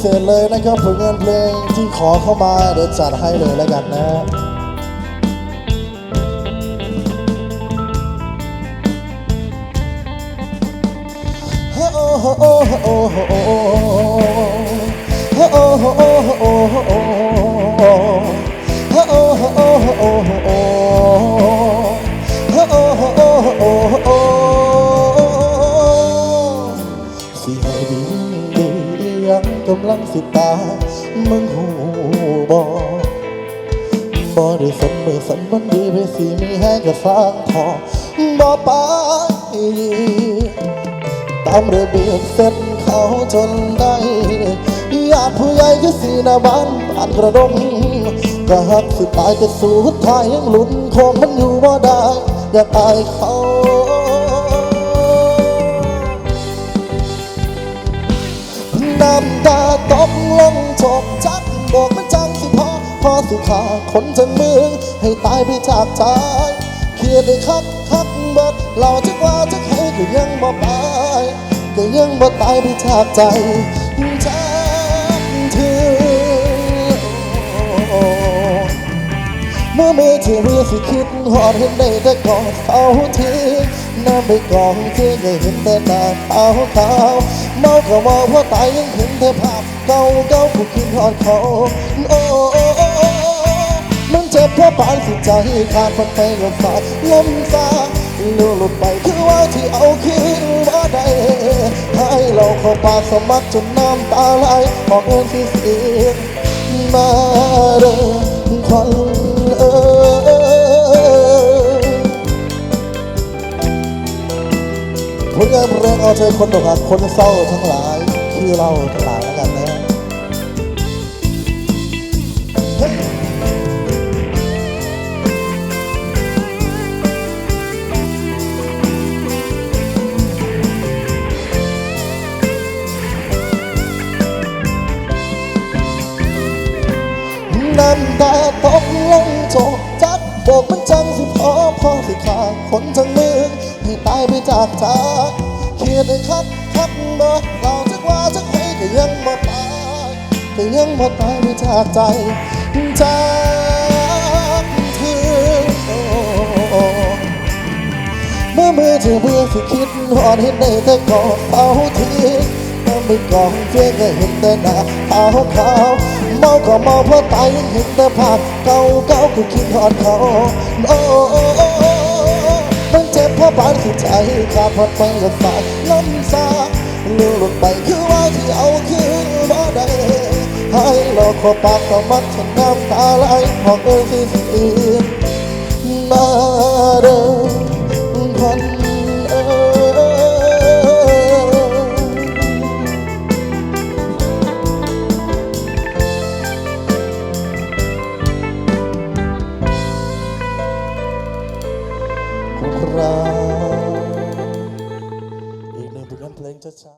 เศษเลยนะครับผลงานเพลงที่ขอเข้ามาเดี๋ยวจัดให้เลยแล้วกันนะฮะโอ้โหโอ้โหโอ้โหโอ้โห กำลังสิตา มึงหูบอบ่ได้สนมือสันมันดีไปสิมีแห้งกับฟางทองบ่ไปตามระเบียบเส้นเขาจนได้ญาติผู้ใหญ่ก็สีหน้าบ้านปานกระดงก็หักสิตายแต่สุดท้ายยังหลุนคงมันอยู่บ่ได้ อยากอายเขา บอกมันจังสิพอพอสุขาคนจังมึงให้ตายไปจากใจเครียดได้คักคักเบิดเราจะว่าจะให้ก็ยังบ่ตายก็ยังบ่ตายไปจากใจจั มื่อมือที่เรีสิคิดหอดเห็นได้แต่กอดเขาทีน้ำไปกองที่ได้เห็นแต่หน้าขาวขาวเมาก็เมาเพราะตายยังเห็นแต่ภาพเก่าเก่าผู้คิดหอดเขาโอ้โอ้มันเจ็บเพราะปานสิใจขาดพันไปกับฝาดลมซาลูหลุดไปคือว่าที่เอาคืนมาได้ให้เราเข้าปากสมัครจนน้ำตาไหลออกเงินที่เสียงมาเริ่ม ผลงานเพลงเอาใจคนอกหักคนเศร้าทั้งหลายคือเราทั้งหลายแล้วกันนะน้ำตาตกลงโจกจักบอกมันจังสิพอพอสิขาดคนจังมึงให้ตาย ไปจากใจเครียดให้คักคักเมื่เราจักว่าจักให้ก็ยังบ่ตายก็ยังบ่ตายไปจากใจจากเธอเมื่อมือถือเบื่อสิคิดหอดเห็นได้แต่กอดเขาทีเมื่อไม่กองเพียงก็เห็นแต่หน้าขาวขาวเมาก็เมาเพราะตายยังเห็นแต่ภาพเก่าเก่าก็คิดหอดเขาโอ้ โอ้โอ้โอ้มันเจ็บาะปานสิใจขาดพัดไปกับสายน้ำซาลืมหลุดไปคือว่าที่เอาคืนบ่ได้ให้หลอกขอปากต่อมัดฉันน้ำตาไหลออกเอ่ยสิสิมาเด้อ เราอีกหนึ่งผลงานเพลงช้า